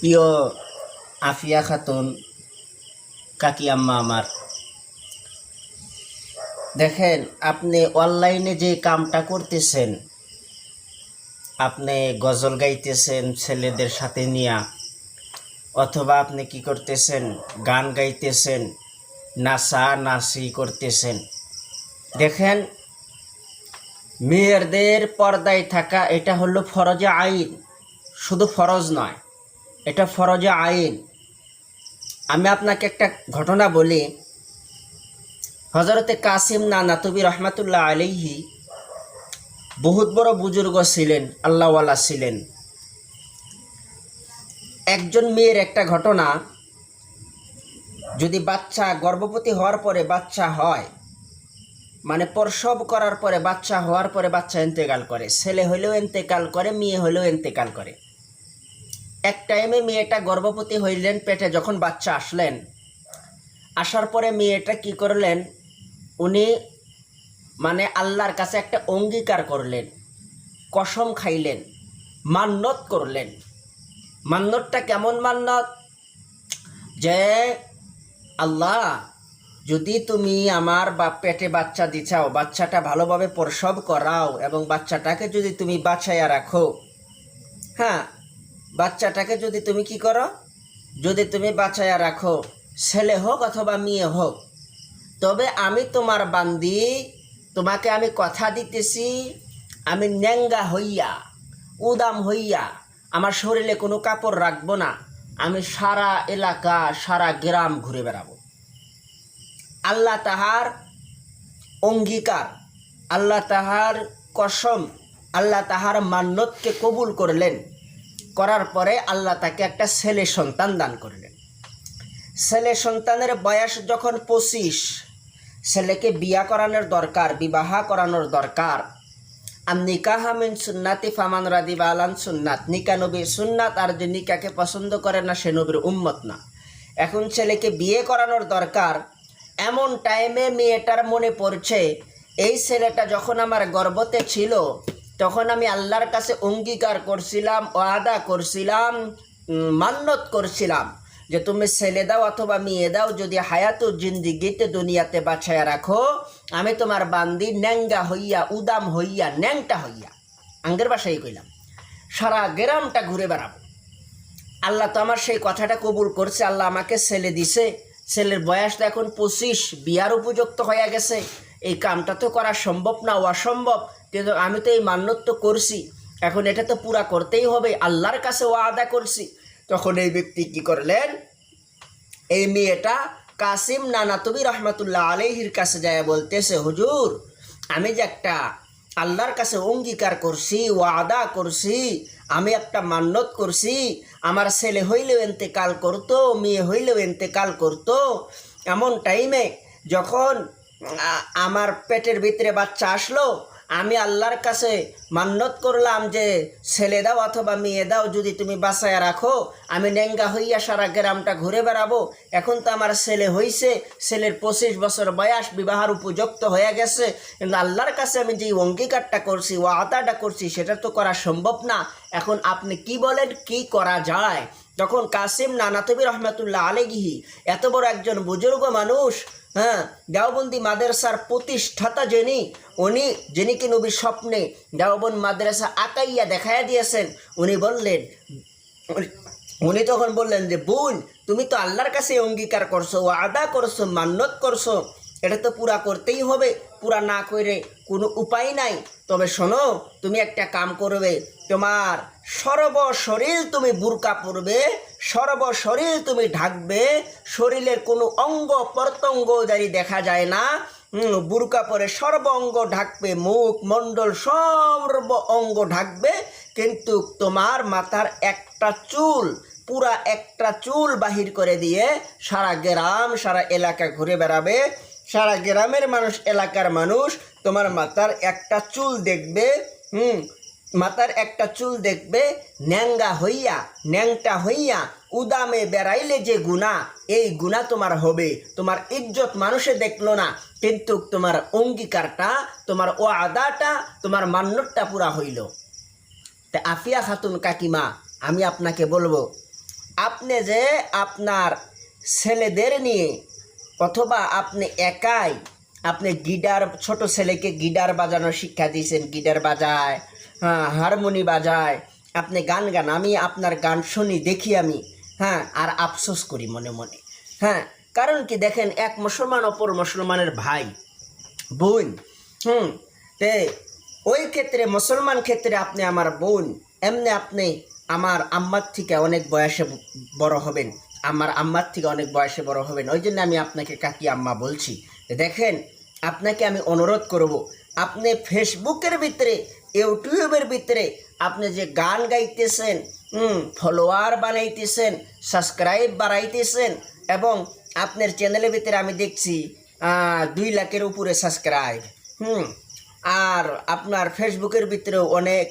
প্রিয় আফিয়া খাতুন, কাকি আম্মা আমার, দেখেন, আপনি অনলাইনে যে কামটা করতেছেন, আপনি গজল গাইতেছেন ছেলেদের সাথে নিয়া, অথবা আপনি কি করতেছেন, গান গাইতেছেন, নাচা নাচি করতেছেন, দেখেন, মেয়েদের পর্দায় থাকা এটা হলো ফরজে আইন, শুধু ফরজ নয়। এটা ফরজে আইন। আমি আপনাকে একটা ঘটনা বলি। হজরতে কাসিম নানা তবি রহমাতুল্লাহ আলিহি বহুত বড় বুজুর্গ ছিলেন, আল্লাহওয়ালা ছিলেন। একজন মেয়ের একটা ঘটনা, যদি বাচ্চা গর্ভবতী হওয়ার পরে বাচ্চা হয় মানে প্রসব করার পরে বাচ্চা হওয়ার পরে বাচ্চা এন্তেকাল করে, ছেলে হলেও এন্তেকাল করে, মেয়ে হলেও এন্তেকাল করে। এক টাইমে মেয়েটা গর্ভবতী হইলেন পেটে যখন বাচ্চা আসলেন। আসার পরে মেয়েটা কি করলেন? উনি মানে আল্লাহর কাছে একটা অঙ্গীকার করলেন। কসম খাইলেন। মান্যত করলেন। মান্যতটা কেমন মান্যত? যে আল্লাহ, যদি তুমি আমার বা পেটে বাচ্চা দিছাও, বাচ্চাটা ভালোভাবে প্রসব করাও এবং বাচ্চাটাকে যদি তুমি বাছাইয়া রাখো হ্যাঁ বাচ্চাটাকে যদি তুমি কি করো? যদি তুমি বাছাইয়া রাখো, ছেলে হোক অথবা মেয়ে হোক, তবে আমি তোমার বান্দি, তোমাকে আমি কথা দিতেছি, আমি ন্যাঙ্গা হইয়া, উদাম হইয়া, আমার শরীরে কোনো কাপড় রাখব না, আমি সারা এলাকা, সারা গ্রাম ঘুরে বেড়াবো। আল্লাহ তাহার অঙ্গীকার, আল্লাহ তাহার কসম, আল্লাহ তাহার মান্যতকে কবুল করলেন। করার পরে আল্লাহ তাকে একটা ছেলে সন্তান দান করলেন। ছেলে সন্তানের বয়স যখন পঁচিশ, ছেলেকে বিয়া করানোর দরকার, বিবাহ করানোর দরকার। আর নিকাহ মিন সুন্নাতি ফামান রাদিবা আলান সুন্নাত। নিকা নবীর সুন্নাত আর যে নিকাকে পছন্দ করে না, সে নবীর উম্মত না। এখন ছেলেকে বিয়ে করানোর দরকার, এমন টাইমে মেয়েটার মনে পড়ছে, এই ছেলেটা যখন আমার গর্বতে ছিল তখন আমি আল্লাহর কাছে অঙ্গীকার করছিলাম, ওয়াদা করছিলাম মান্যত করছিলাম যে তুমি ছেলে দাও অথবা মেয়ে দাও, যদি হায়াত জিন্দিগিতে দুনিয়াতে বাছায়া রাখো, আমি তোমার বান্দি ন্যাঙ্গা হইয়া, উদাম হইয়া, ন্যাংটা হইয়া। আঙ্গের বাসায় কইলাম, সারা গ্রামটা ঘুরে বেড়াবো। আল্লাহ তো আমার সেই কথাটা কবুল করছে, আল্লাহ আমাকে ছেলে দিছে। ছেলের বয়স তো এখন পঁচিশ, বিয়ার উপযুক্ত হয়ে গেছে। এই কামটা তো করা সম্ভব না, অসম্ভব। কিন্তু আমি তো এই মান্যত তো করছি। এখন এটা তো পুরা করতেই হবে, আল্লাহর কাছে ওয়াদা করছি। তখন এই ব্যক্তি কি করলেন? এই মেয়েটা কাসিম নানা তবি রহমতুল্লাহ আলহির কাছে যায় বলতেছে, হুজুর, আমি যে একটা আল্লাহর কাছে অঙ্গীকার করছি, ওয়াদা করছি, আমি একটা মান্যত করছি, আমার ছেলে হইলেও এতেকাল করতো, মেয়ে হইলেও এতেকাল করতো, এমন টাইমে যখন আমার পেটের ভিতরে বাচ্চা আসলো আমি আল্লাহর কাছে মান্যত করলাম যে, ছেলে দাও অথবা মেয়ে দাও, যদি তুমি বাসায় রাখো, আমি নেঙ্গা হইয়া সারা গ্রামটা ঘুরে বেড়াবো। এখন তো আমার ছেলে হইছে, ছেলের পঁচিশ বছর বয়স বিবাহের উপযুক্ত হয়ে গেছে। কিন্তু আল্লাহর কাছে আমি যে অঙ্গীকারটা করছি ও আতাটা করছি, সেটা তো করা সম্ভব না। এখন আপনি কি বলেন, কি করা যায়? তখন কাসিম নানাতবি রহমতুল্লাহ আলেগিহি এত বড় একজন বুজুর্গ মানুষ হ্যাঁ দেওবন্দি মাদ্রাসার প্রতিষ্ঠাতা যিনি, উনি, যিনি কি নবীর স্বপ্নে দেওবন্দ মাদ্রাসা আকাইয়া দেখাইয়া দিয়েছেন, উনি বললেন, উনি- তখন বললেন যে, বোন, তুমি তো আল্লাহর কাছে অঙ্গীকার করছ ও আদা করছ, মান্যত করছ, এটা তো পুরা করতেই হবে, পুরা না করে কোনো উপায় নাই। তবে শোনো, তুমি একটা কাম করবে তোমার সর্ব শরীর তুমি বুরকা পরবে, সর্ব শরীর তুমি ঢাকবে শরীরের কোনো অঙ্গ প্রত্যঙ্গ জারি দেখা যায় না। বুরকা পরে সর্ব অঙ্গ ঢাকবে, মুখ, মণ্ডল সর্ব অঙ্গ ঢাকবে, কিন্তু তোমার মাথার একটা চুল, পুরা একটা চুল বাহির করে দিয়ে সারা গ্রাম, সারা এলাকা ঘুরে বেড়াবে। সারা গ্রামের মানুষ, এলাকার মানুষ তোমার মাথার একটা চুল দেখবে। হুম মাথার একটা চুল দেখবে ন্যাঙ্গা হইয়া, ন্যাংটা হইয়া উদামে বেড়াইলে যে গুণা, এই গুণা তোমার হবে। তোমার ইজ্জত মানুষে দেখল না, কিন্তু তোমার অঙ্গীকারটা, তোমার ও আদাটা তোমার মান্যটা পুরা হইল। তা আফিয়া খাতুন কাকিমা, আমি আপনাকে বলব, আপনি যে আপনার ছেলেদের নিয়ে অথবা আপনি একাই, আপনি গিটার, ছোট ছেলেকে গিটার বাজানোর শিক্ষা দিয়েছেন, গিটার বাজায় হারমোনি বাজায়। আপনি গান গান, আমি আপনার গান শুনি, দেখি আমি। হ্যাঁ আর আফসোস করি মনে মনে। হ্যাঁ কারণ কি দেখেন, এক মুসলমান, অপর মুসলমানের ভাই, বোন, হুম, তে ওই ক্ষেত্রে, মুসলমান ক্ষেত্রে আপনি আমার বোন, এমনি আপনি আমার আম্মার থেকে অনেক বয়সে বড় হবেন। আমার আম্মার থেকে অনেক বয়সে বড় হবেন। ওই জন্য আমি আপনাকে কাকি আম্মা বলছি। দেখেন, আপনাকে আমি অনুরোধ করব, আপনি ফেসবুকের ভিতরে ইউটিউবের ভিতরে আপনি যে গান গাইতেছেন ফলোয়ার বানাইতেছেন সাবস্ক্রাইব বাড়াইতেছেন এবং আপনার চ্যানেলের ভিতরে আমি দেখছি দুই লাখের উপরে সাবস্ক্রাইব হুম, আর আপনার ফেসবুকের ভিতরেও অনেক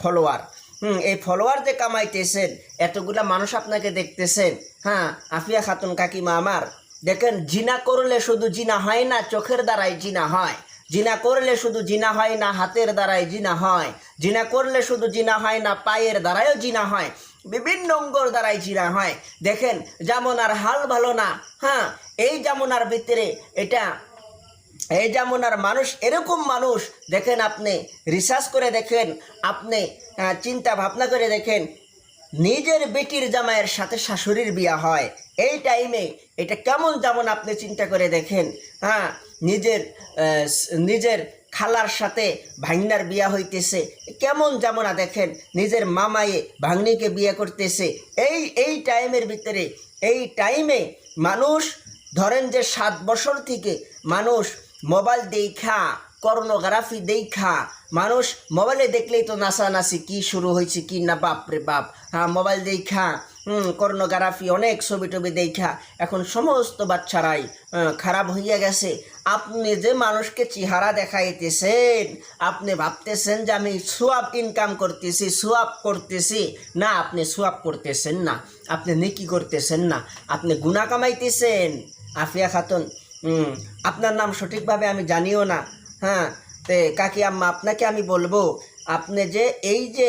ফলোয়ার হুম, এই ফলোয়ার যে কামাইতেছেন, এতগুলা মানুষ আপনাকে দেখতেছেন হ্যাঁ আফিয়া খাতুন কাকিমা আমার, দেখেন, জিনা করলে শুধু জিনা হয় না, চোখের দ্বারাই জিনা হয়। জিনা করলে শুধু জিনা হয় না হাতের দ্বারাই জিনা হয়। জিনা করলে শুধু জিনা হয় না পায়ের দ্বারাইও জিনা হয়। বিভিন্ন অঙ্গর দ্বারাই জিনা হয়। দেখেন যেমন আর হাল ভালো না। হ্যাঁ এই যেমনার ভিতরে এটা, এই যেমন আর মানুষ এরকম মানুষ। দেখেন আপনি, রিসার্চ করে দেখেন, আপনি চিন্তা ভাবনা করে দেখেন নিজের বেটির জামাইয়ের সাথে শাশুড়ির বিয়া হয়। এই টাইমে এটা কেমন যেমন আপনি চিন্তা করে দেখেন হ্যাঁ নিজের নিজের খালার সাথে ভাগ্নার বিয়া হইতেছে, কেমন যেমন দেখেন, নিজের মামায়ে ভাগ্নিকে বিয়ে করতেছে। এই এই টাইমের ভিতরে, এই টাইমে মানুষ ধরেন যে সাত বছর থেকে মানুষ মোবাইল দেখা করনোগ্রাফি দেখা। মানুষ মোবাইলে দেখলেই তো নাচানাচি, কি শুরু হয়েছে কি না বাপরে বাপ। হ্যাঁ মোবাইল দেখা, হুম, করনোগ্রাফি, অনেক ছবি টবি দেখা। এখন সমস্ত বাচ্চারাই খারাপ হইয়া গেছে। আপনি যে মানুষকে চেহারা দেখাইতেছেন, আপনি ভাবতেছেন যে আমি সোয়াব ইনকাম করতেছি, সোয়াব করতেছি। না, আপনি সোয়াব করতেছেন না। আপনি নেকি করতেছেন না। আপনি গুণা কামাইতেছেন। আফিয়া খাতুন আপনার নাম সঠিকভাবে আমি জানিও না। হ্যাঁ তে কাকি আম্মা, আপনাকে আমি বলব, আপনি যে এই যে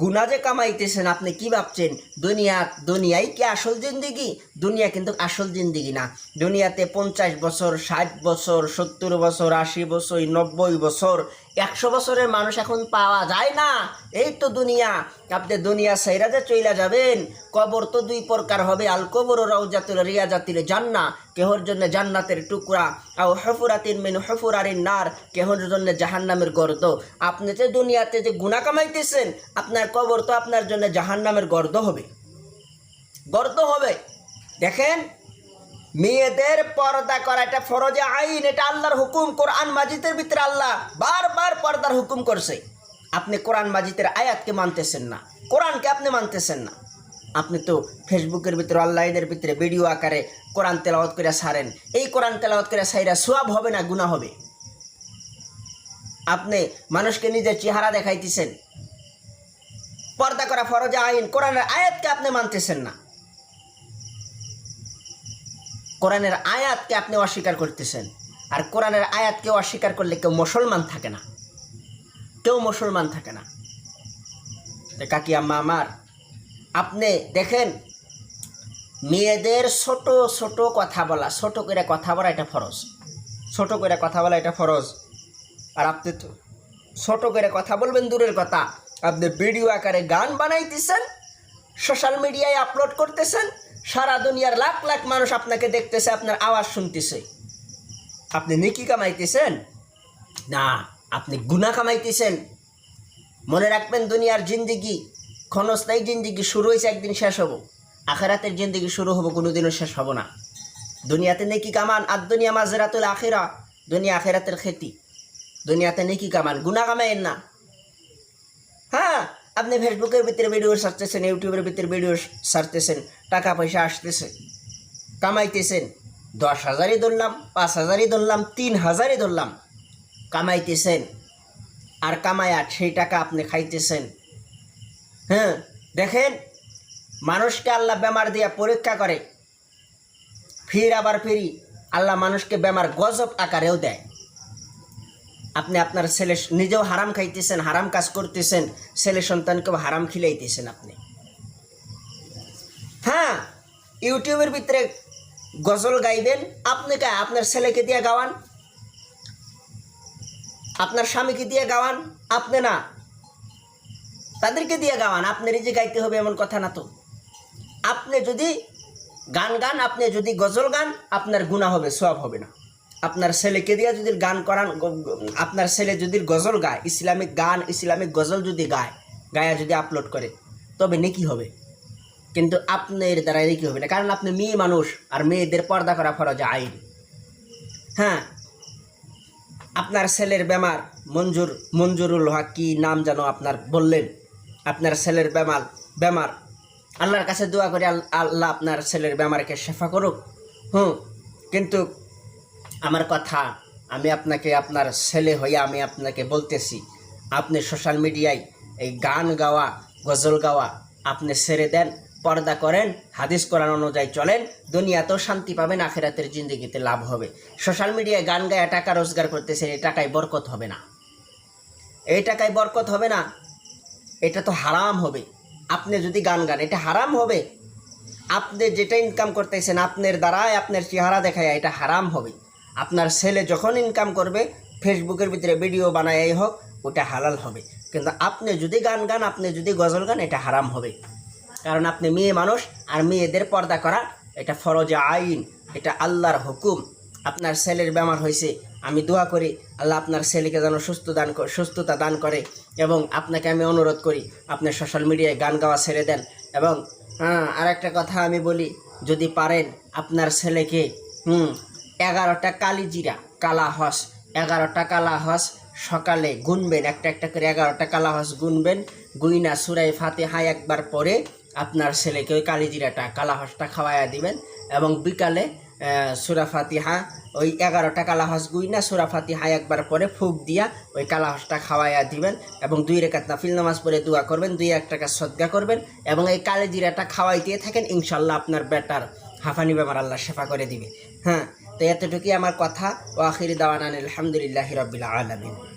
গুণা যে কামাইতেছেন, আপনি কি ভাবছেন? দুনিয়া, দুনিয়াই কি আসল জিন্দিগি? দুনিয়া কিন্তু আসল জিন্দিগি না। দুনিয়াতে পঞ্চাশ বছর, ষাট বছর, সত্তর বছর, আশি বছর, নব্বই বছর একশো বছরের মানুষ এখন পাওয়া যায় না। এই তো দুনিয়া। আপনি দুনিয়া সাইরা যে চইলা যাবেন, কবর তো দুই প্রকার হবে। আল কবর রওজাতুল রিয়া জাতির জান্না কেহর জন্য জান্নাতের টুকরা। আও হফুরাতিন মিন হফুরারিন নার, কেহর জন্য জাহান্নামের গর্দ আপনি যে দুনিয়াতে যে গুণা কামাইতেছেন, আপনার কবর তো আপনার জন্য জাহান্নামের গর্দ হবে। গর্দ হবে। দেখেন মেয়েদের পর্দা করা, এটা ফরজে আইন, এটা আল্লাহর হুকুম, কোরআন মাজিদের ভিতরে আল্লাহ বারবার পর্দার হুকুম করছে। আপনি কোরআন মাজিদের আয়াতকে মানতেছেন না, কোরআনকে আপনি মানতেছেন না। আপনি তো ফেসবুকের ভিতরে, অনলাইনের ভিতরে ভিডিও আকারে কোরআন তেলাওয়াত করে সারেন এই কোরআন তেলাওয়াত করে সাইরা সোয়াব হবে না গুণা হবে? আপনি মানুষকে নিজের চেহারা দেখাইতেছেন। পর্দা করা ফরজে আইন, কোরআনের আয়াতকে আপনি মানতেছেন না। কোরআনের আয়াতকে আপনি অস্বীকার করতেছেন। আর কোরআনের আয়াতকে অস্বীকার করলে কেউ মুসলমান থাকে না। কেউ মুসলমান থাকে না। কাকি আম্মা আমার, আপনি দেখেন, মেয়েদের ছোট ছোট কথা বলা, ছোট করে কথা বলা এটা ফরজ। ছোট করে কথা বলা এটা ফরজ। আর আপনি তো ছোট করে কথা বলবেন দূরের কথা। আপনি ভিডিও আকারে গান বানাইতেছেন, সোশ্যাল মিডিয়ায় আপলোড করতেছেন সারা দুনিয়ার লাখ লাখ মানুষ আপনাকে দেখতেছে, আপনার আওয়াজ শুনতেছে। আপনি নেকি কামাইতেছেন? না, আপনি গুণা কামাইতেছেন। মনে রাখবেন, দুনিয়ার জিন্দিগি, ক্ষণস্থায়ী জিন্দিগি শুরু হয়েছে, একদিন শেষ হব। আখেরাতের জিন্দিগি শুরু হব, কোনোদিনও শেষ হব না। দুনিয়াতে নেকি কামান আর দুনিয়া মাজরাতুল আখেরা। দুনিয়া আখেরাতের খেতি। দুনিয়াতে নেকি কামান গুণা কামাইন না। হ্যাঁ আপনি ফেসবুকের ভিতরে ভিডিও সারতেছেন, ইউটিউবের ভিতরে ভিডিও সারতেছেন, টাকা পয়সা আসতেছে, কামাইতেছেন, দশ হাজারই ধরলাম, পাঁচ হাজারই ধরলাম, তিন হাজারই ধরলাম, কামাইতেছেন। আর কামায়া সেই টাকা আপনি খাইতেছেন। হ্যাঁ দেখেন, মানুষকে আল্লাহ বেমার দিয়া পরীক্ষা করে, ফির আবার ফিরি, আল্লাহ মানুষকে বেমার গজব আকারেও দেয়। আপনি আপনার ছেলে নিজেও হারাম খাইতেছেন, হারাম কাজ করতেছেন, ছেলে সন্তানকেও হারাম খিলাইতেছেন আপনি। হ্যাঁ ইউটিউবের ভিতরে গজল গাইবেন, আপনি কা আপনার ছেলেকে দিয়ে গাওয়ান, আপনার স্বামীকে দিয়ে গাওয়ান, আপনি না, তাদেরকে দিয়ে গাওয়ান আপনি নিজে গাইতে হবে এমন কথা না তো। আপনি যদি গান গান, আপনি যদি গজল গান, আপনার গুণা হবে সব হবে না। আপনার ছেলেকে দিয়ে যদি গান করান আপনার ছেলে যদি গজল গায়, ইসলামিক গান, ইসলামিক গজল যদি গায়, গায়া যদি আপলোড করে, তবে নেকি হবে? কিন্তু আপনার দ্বারা নেকি হবে না। কারণ আপনি মেয়ে মানুষ, আর মেয়েদের পর্দা করা ফরজ আইন। হ্যাঁ? আপনার ছেলের বেমার, মঞ্জুর, মঞ্জুরুল হক কি নাম যেন আপনার বললেন? আপনার ছেলের বেমার বেমার। আল্লাহর কাছে দোয়া করে, আল- আল্লাহ আপনার ছেলের বেমারকে শেফা করুক। হুম? কিন্তু আমার কথা, আমি আপনাকে, আপনার ছেলে হয়ে আমি আপনাকে বলতেছি। আপনি সোশ্যাল মিডিয়ায় এই গান গাওয়া, গজল গাওয়া আপনি ছেড়ে দেন, পর্দা করেন, হাদিস কোরআন অনুযায়ী চলেন, দুনিয়াতেও শান্তি পাবেন, আখেরাতের জিন্দগিতে লাভ হবে। সোশ্যাল মিডিয়ায় গান গায়ে টাকা রোজগার করতেছেন, এই টাকায় বরকত হবে না। এই টাকায় বরকত হবে না, এটা তো হারাম হবে। আপনি যদি গান গান, এটা হারাম হবে। আপনি যেটা ইনকাম করতেছেন, আপনার দ্বারাই আপনার চেহারা দেখায় এটা হারাম হবে। আপনার ছেলে যখন ইনকাম করবে ফেসবুকের ভিতরে ভিডিও বানায় হোক, ওটা হালাল হবে। কিন্তু আপনি যদি গান গান, আপনি যদি গজল গান, এটা হারাম হবে। কারণ আপনি মেয়ে মানুষ, আর মেয়েদের পর্দা করা, এটা ফরজে আইন, এটা আল্লাহর হুকুম। আপনার ছেলের বেমার হয়েছে, আমি দোয়া করি, আল্লাহ আপনার ছেলেকে যেন সুস্থ দান সুস্থতা দান করে, এবং আপনাকে আমি অনুরোধ করি, আপনি সোশ্যাল মিডিয়ায় গান গাওয়া ছেড়ে দেন। এবং হ্যাঁ আর একটা কথা আমি বলি, যদি পারেন, আপনার ছেলেকে, হুম এগারোটা কালিজিরা কালা হস। এগারোটা কালা হস, সকালে গুনবেন, একটা একটা করে এগারোটা কালা হস গুনবেন, গুইনা সুরাই ফাতে হাই একবার পরে আপনার ছেলেকে ওই কালিজিরাটা কালা হসটা খাওয়াইয়া দিবেন এবং বিকালে সুরা ফাতিহা, ওই এগারোটা কালাহস গুইনা, সুরা ফাতিহা একবার পরে ফুক দিয়া ওই কালাহসটা খাওয়াইয়া দিবেন এবং দুই রেখাত নাফিল নামাজ পড়ে দোয়া করবেন, দুই এক টাকা সদ্গা করবেন এবং এই কালে জিরাটা খাওয়াই দিয়ে থাকেন, ইনশাল্লাহ আপনার বেটার হাফানি বেমার আল্লাহ শেফা করে দিবে। হ্যাঁ তো এতটুকুই আমার কথা। ও আখিরি দাওয়ান আলহামদুলিল্লাহ রবিল আলমিন।